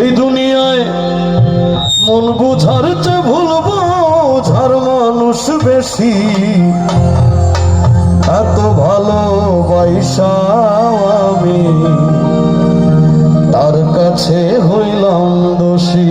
এই দুনিয়ায় মন বুঝার চেয়ে ভুল বোঝার মানুষ বেশি। এত ভালো আমি তার কাছে হইলাম দোষী।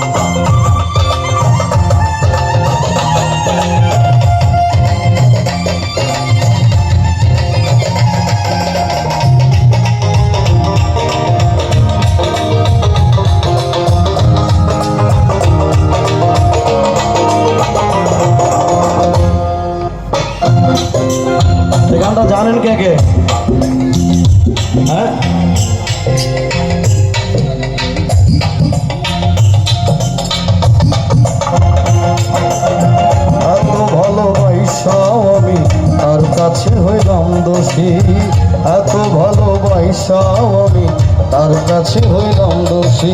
গানটা জানেন কে কে? হ্যাঁ? দোষী। এত ভালোবাসাও আমি তার কাছে হইলাম দোষী।